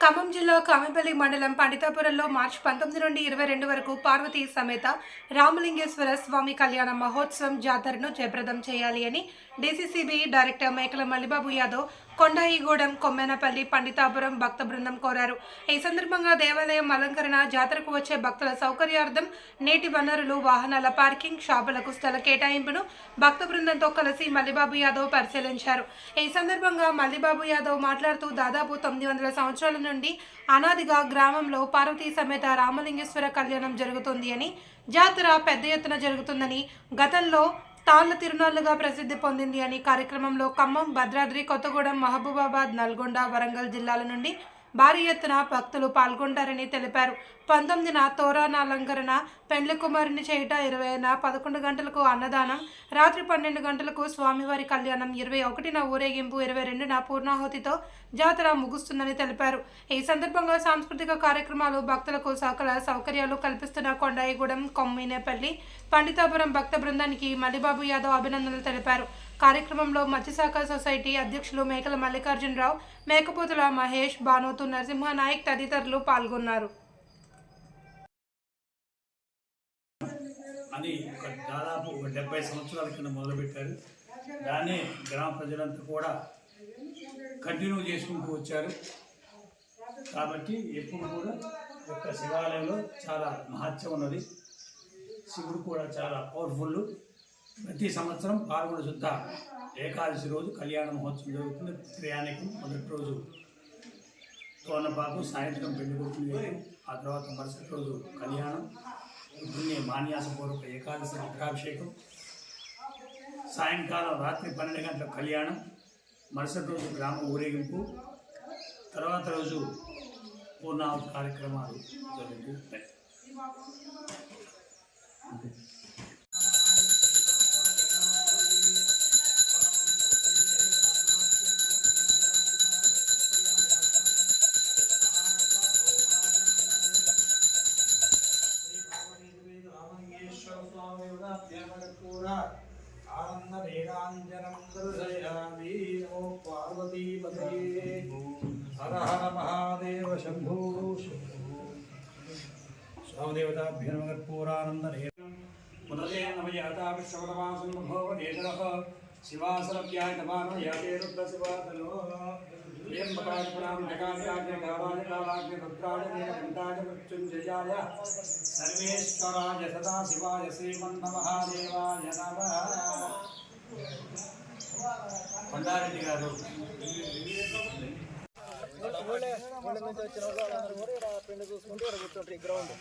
ఖమ్మం జిల్లా కామెపల్లి మండలం పండితాపురంలో మార్చి పంతొమ్మిది నుండి ఇరవై రెండు వరకు పార్వతీ సమేత రామలింగేశ్వర స్వామి కళ్యాణ మహోత్సవం జాతరను జయప్రదం చేయాలి అని డీసీసీబీ డైరెక్టర్ మేకల మల్లిబాబు యాదవ్ కొండాయిగూడెం కొమ్మెనపల్లి పండితాపురం భక్త బృందం కోరారు. ఈ సందర్భంగా దేవాలయం అలంకరణ జాతరకు వచ్చే భక్తుల సౌకర్యార్థం నేటి వనరులు వాహనాల పార్కింగ్ షాపులకు స్థల కేటాయింపును భక్త బృందంతో కలిసి మల్లిబాబు యాదవ్ పరిశీలించారు. ఈ సందర్భంగా మల్లిబాబు యాదవ్ మాట్లాడుతూ దాదాపు తొమ్మిది వందల సంవత్సరాల నుండి అనాదిగా గ్రామంలో పార్వతీ సమేత రామలింగేశ్వర కళ్యాణం జరుగుతుంది అని జాతర పెద్ద ఎత్తున జరుగుతుందని గతంలో తాళ్ళ తిరునాళ్ళుగా ప్రసిద్ధి పొందింది అని కార్యక్రమంలో ఖమ్మం భద్రాద్రి కొత్తగూడెం మహబూబాబాద్ నల్గొండ వరంగల్ జిల్లాల నుండి భారీ ఎత్తున భక్తులు పాల్గొంటారని తెలిపారు. పంతొమ్మిదిన తోరణాలంకరణ పెండ్లి కుమారుని చేయట ఇరవైన పదకొండు గంటలకు అన్నదానం రాత్రి పన్నెండు గంటలకు స్వామివారి కళ్యాణం ఇరవై ఒకటిన ఊరేగింపు ఇరవై రెండున పూర్ణాహుతితో జాతర ముగుస్తుందని తెలిపారు. ఈ సందర్భంగా సాంస్కృతిక కార్యక్రమాలు భక్తులకు సకల సౌకర్యాలు కల్పిస్తున్న కొండాయిగూడెం కొమ్మినేపల్లి పండితాపురం భక్త బృందానికి మలిబాబు యాదవ్ అభినందనలు తెలిపారు. కార్యక్రమంలో మత్స్యశాఖ సొసైటీ అధ్యక్షులు మేకల మల్లికార్జునరావు మేకపోతుల మహేష్ భానుతు నరసింహ నాయక్ తదితరులు పాల్గొన్నారు. అని ఒక దాదాపు ఒక డెబ్బై సంవత్సరాల కింద మొదలుపెట్టారు. దాన్ని గ్రామ ప్రజలంతా కూడా కంటిన్యూ చేసుకుంటూ వచ్చారు. కాబట్టి ఎప్పుడు కూడా ఒక యొక్క శివాలయంలో చాలా మహత్యం ఉన్నది. శివుడు కూడా చాలా పవర్ఫుల్ ప్రతి సంవత్సరం పాల్గొన శుద్ధ ఏకాదశి రోజు కళ్యాణ మహోత్సవం జరుగుతుంది. ప్రయాణికం మొదటి రోజు తోనపాకు సాయంత్రం పెళ్ళి కొడుకుని ఆ తర్వాత మరుసటి రోజు కళ్యాణం. పొద్దున్నే మాన్యాసపూర్వక ఏకాదశి రుద్రాభిషేకం. సాయంకాలం రాత్రి పన్నెండు గంటల కళ్యాణం. మరుసటి రోజు గ్రామ ఊరేగింపు. తర్వాత రోజు పూర్ణాహుతి కార్యక్రమాలు జరుగుతూ ఉంటాయి స్వామి కూడా ఆనంద వేదాంజనం దర్శయామి నమో పార్వతీపతయే హర హర మహాదేవ శంభో స్వామదేవతాభ్య నమ కర్పూరానంద ముదతే నమయాతా విశ్వవరమాసం యాతే రుద్ర శివాతనో యం పటాకుణాం జగామ్యాగ్ని కావాయ కాలాగ్ని రుద్రాయ పిండి చూసుకుంటూ ఇక్కడ కూర్చుంటారు ఈ గ్రౌండ్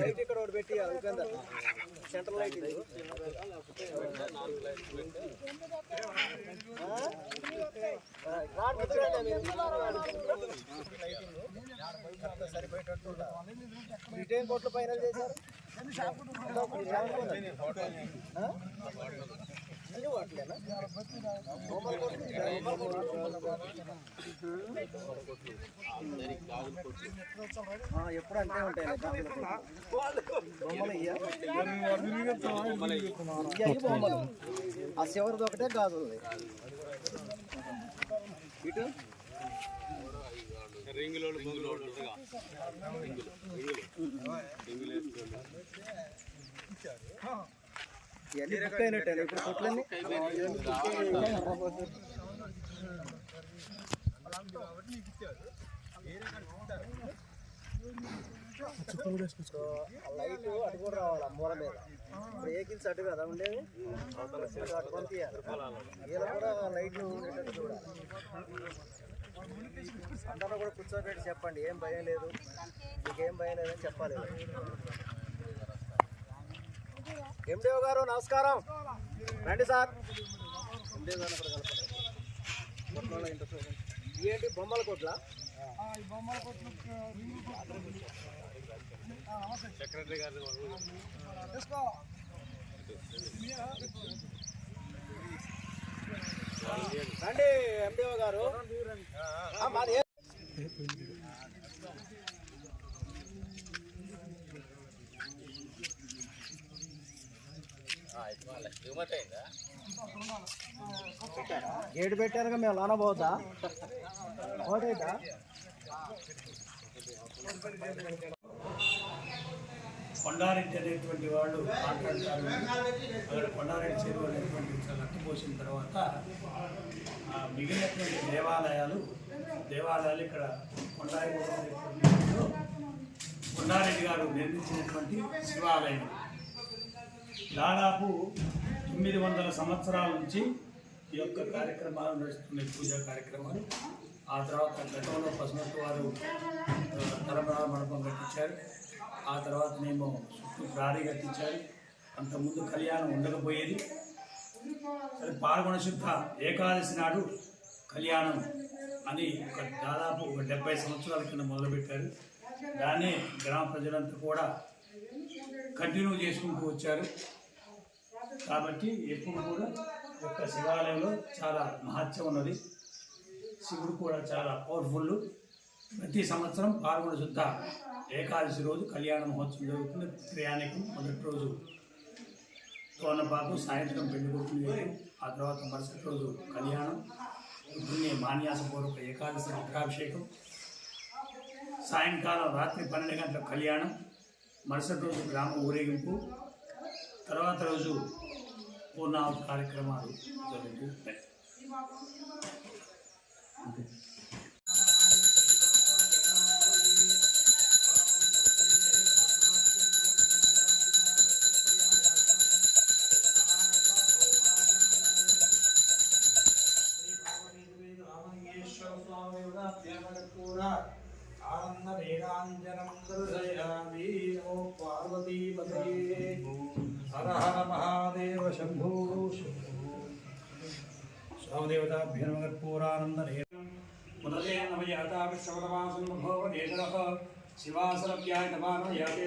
లైట్ ఇక్కడ ఒకటి పెట్టి అందుకందా సెంటర్ లైట్ ఇది. పైన చేశారు ఆ? అన్ని వాటిలేనా బొమ్మల ఆ, ఎప్పుడు అంటే ఉంటాయి బొమ్మలు ఇయ్య ఇయ్య బొమ్మలు ఆ. చివరిది ఒకటే గాజు ఉంది ఇటు ఇవన్నీ బుక్ అయినట్టే ఇప్పుడు కొట్లన్నీ. సో లైట్ అటు కూడా రావాలి ఆ మూల మీద ఇప్పుడు అటు కదా ఉండేది అటు అటు పంపించాలి వీళ్ళ కూడా లైట్లు ఉండేటట్టు చూడాలి అందరూ కూడా కూర్చోబెట్టి చెప్పండి. ఏం భయం లేదు. మీకేం భయం లేదని చెప్పాలి. ఎండిఓ గారు నమస్కారం. రండి సార్. ఏంటి బొమ్మల కొట్ల? రండి ఎండిఓ గారు ఆ, మాది ఏ- గేటు పెట్టారుగా మేము లోన పోతా. కొండారెడ్డి అనేటువంటి వాళ్ళు మాట్లాడతారు. అక్కడ కొండారెడ్డి చెరువు అనేటువంటి లట్టు పోసిన తర్వాత మిగిలినటువంటి దేవాలయాలు దేవాలయాలు ఇక్కడ కొండారెడ్డి కొండారెడ్డి గారు నిర్మించినటువంటి శివాలయం. దాదాపు తొమ్మిది వందల సంవత్సరాల నుంచి ఈ యొక్క కార్యక్రమాలు నడుస్తున్నాయి పూజా కార్యక్రమాలు. ఆ తర్వాత గతంలో పసుమట్టు వారు ఆ, మండపం కట్టించారు. ఆ తర్వాత మేము చుట్టూ ప్రారీ కట్టించారు. అంతకుముందు కళ్యాణం ఉండకపోయేది. సరే పాల్గొన శుద్ధ ఏకాదశి నాడు కళ్యాణం అని ఒక దాదాపు ఒక డెబ్బై సంవత్సరాల కింద మొదలుపెట్టారు. దాన్ని గ్రామ ప్రజలంతా కూడా కంటిన్యూ చేసుకుంటూ వచ్చారు. కాబట్టి ఎప్పుడు కూడా యొక్క శివాలయంలో చాలా మహత్యం ఉన్నది. శివుడు కూడా చాలా పవర్ఫుల్ ప్రతి సంవత్సరం పాల్గొన శుద్ధ ఏకాదశి రోజు కళ్యాణ మహోత్సవం జరుగుతుంది. ప్రయాణికం మొదటి రోజు తోనపాకు సాయంత్రం పెళ్ళి కొడుకుని ఆ తర్వాత మరుసటి రోజు కళ్యాణం పొద్దున్నే మాన్యాసపూర్వక ఏకాదశి రుద్రాభిషేకం సాయంకాలం రాత్రి పన్నెండు గంటల కళ్యాణం మరుసటి రోజు గ్రామ ఊరేగింపు తర్వాత రోజు పూర్ణాహుతి కార్యక్రమాలు జరుగుతాయి ఆనంద వేదాంజనం దర్శయామి పార్వతీపతయే హర హర మహాదేవ శంభో స్వామదేవతాభ్యో కర్పూరానంద ముదలే నమయాతావిశ్వరమాసం భోవనేతరః శివాసరవ్యాయతమానో యాతే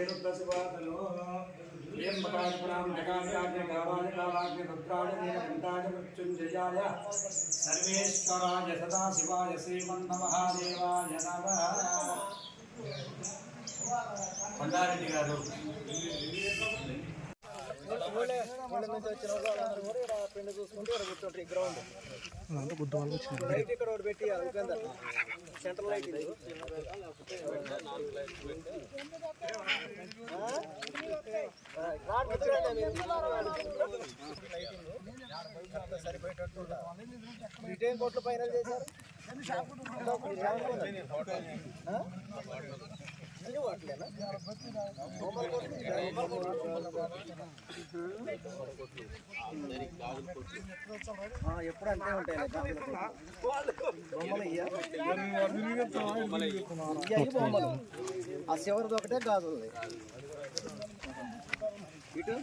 కొండారెడ్డి గారు. Central light సరిపోయేటట్టు. ఇటేం కోట్ల ఫైనల్ చేశారు. ఎప్పుడు అంతే ఉంటాయి. బొమ్మలు బొమ్మలు. ఆ చివరిది ఒకటే గాజులు ఇటు?